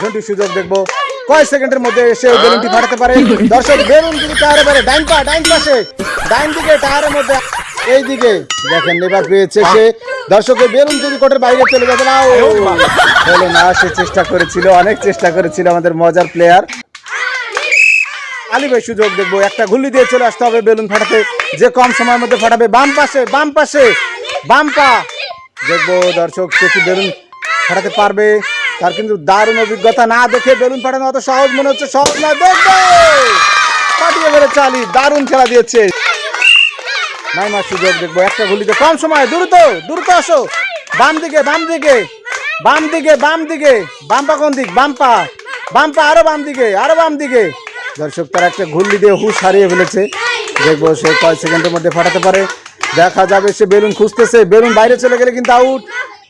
ঘন্টি সুযোগ দেখব। কয় সেকেন্ডের মধ্যে এসে বেলুনটি ফাটাতে পারে। দর্শক বেলুন কিন্তু টায়ারে পারে ডাইন পা ডাইন পাশে ডাইন দিকে টায়ারের মধ্যে এই দিকে। দেখেন এবার পেয়েছে সে। দর্শকের বেলুন যদি কোটের বাইরে চলে যাবে না ও হলো না সে চেষ্টা করেছিল অনেক চেষ্টা করেছিল আমাদের মজার প্লেয়ার আলী ভাই সুযোগ দেখব। একটা গুলি দিয়ে চলে আসতে হবে বেলুন ফাটাতে। যে কম সময়ের মধ্যে ফাটাবে বাম পাশে বাম পাশে বাম পা। দেখব দর্শক সে কি বেলুন ফাটাতে পারবে? তার কিন্তু দারুণ অভিজ্ঞতা। না দেখে বেলুন ফাটানো অত সহজ মনে হচ্ছে, সহজ না দেখব ফাটিয়ে বেড়ে চালি দারুণ খেলা দিয়েছে। নাইমার সুযোগ দেখব। একটা গুলিতে কম সময়, দ্রুত দ্রুত আসো। বাম দিকে বাম দিকে বাম দিকে বাম দিকে। বাম পা কোন দিক? বাম পা। বাম পা আরও বাম দিকে, আরও বাম দিকে। দর্শক, তার একটা ঘুরলি দিয়ে হুশ হারিয়ে ফেলেছে। দেখব সে কয় সেকেন্ডের মধ্যে ফাটাতে পারে। দেখা যাবে সে বেলুন খুঁজতেছে। বেলুন বাইরে চলে গেলে কিন্তু আউট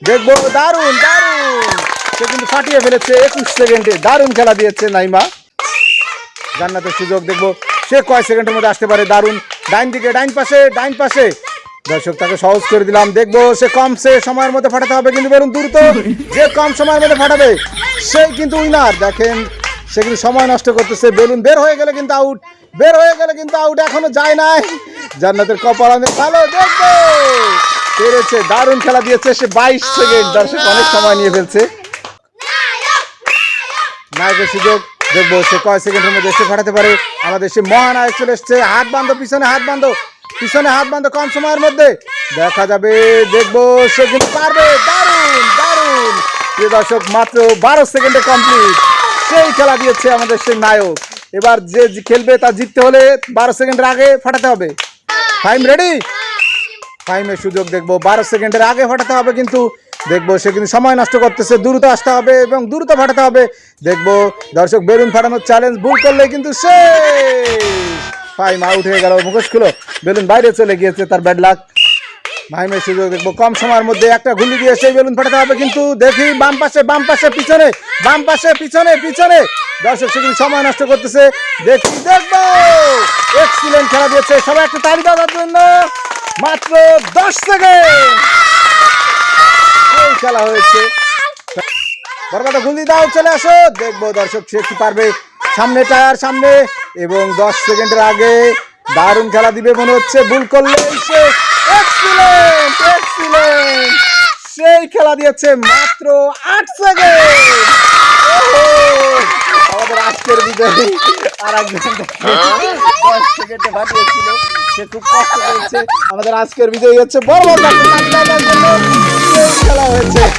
দেখব, দারুণ দারুণ। সে কিন্তু ফাটিয়ে ফেলেছে, একুশ সেকেন্ডে দারুণ খেলা দিয়েছে নাইমা। জান্নাতের সুযোগ দেখব, সে কয় সেকেন্ডের মধ্যে আসতে পারে, দারুণ। ডাইন দিকে, ডাইন পাশে ডাইন পাশে। দর্শক, তাকে সহজ করে দিলাম, দেখব সে কম সে সময়ের মধ্যে ফাটাতে হবে কিন্তু বেরুন দ্রুত। যে কম সময়ের মধ্যে ফাটাবে সেই কিন্তু উইনার। দেখেন, সে কিন্তু সময় নষ্ট করতেছে, বেলুন বের হয়ে গেলে কিন্তু আউট, বের হয়ে গেলে কিন্তু আউট, এখনও যায় নাই। জান্নাতের কপাল অনেক ভালো দেখব। পেরেছে, দারুণ খেলা দিয়েছে, সে বাইশ সেকেন্ড। দর্শক, অনেক সময় নিয়ে ফেলছে। নায়কের সুযোগ। দেখব সে কয় সেকেন্ডের মধ্যে এসে ফাটাতে পারে। আমাদের সে মহানায়ক চলে এসছে। হাত বান্ধো পিছনে হাত বান্ধো পিছনে হাত বান্ধো কম সময়ের মধ্যে। দেখা যাবে, দেখব সে কিন্তু পারবে। দারুণ দারুণ। প্রিয় দর্শক, মাত্র বারো সেকেন্ডে কমপ্লিট সেই খেলা দিয়েছে আমাদের সেই নায়ক। এবার যে খেলবে তা জিততে হলে বারো সেকেন্ডের আগে ফাটাতে হবে। Time ready? টাইমের সুযোগ দেখব। বারো সেকেন্ডের আগে ফাটাতে হবে কিন্তু দেখব সে কিন্তু সময় নষ্ট করতেছে, দ্রুত আসতে হবে এবং দ্রুত ফাটাতে হবে। দেখব দর্শক বেলুন ফাটানোর চ্যালেঞ্জ ভুল করলে কিন্তু সে ফাইম আউট হয়ে গেল, মুখোশ খুলো। বেলুন বাইরে চলে গিয়েছে, তার ব্যাড লাক ভাইমের সুযোগ দেখব, কম সময়ের মধ্যে একটা গুলি দিয়ে সেই বেলুন ফাটাতে হবে কিন্তু দেখি বাম পাশে বাম পাশে, পিছনে, বাম পাশে, পিছনে পিছনে। দর্শক, সে কিন্তু সময় নষ্ট করতেছে। দেখি, দেখব। এক্সিলেন্ট খেলা দিয়েছে। সবাই একটা তালি দেওয়ার জন্য। মাত্র দশ সেকেন্ড। খেলা হয়েছে। বরবাদা গুলি দাও, চলে আসো। দেখব দর্শক সে কি পারবে। সামনে টায়ার, সামনে। এবং দশ সেকেন্ডের আগে দারুণ খেলা দিবে মনে হচ্ছে। ভুল করলে সে সেই খেলা দিয়েছে মাত্র আট সেকেন্ড। আমাদের আজকের বিজয়ী আর একজন দশ সেকেন্ডে সে খুব কষ্ট করেছে আমাদের আজকের বিজয়ী হচ্ছে বড় বড়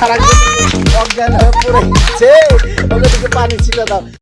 একজন অজ্ঞান হয়ে পড়েছে ওকে দিকে পানি ছিল দাও।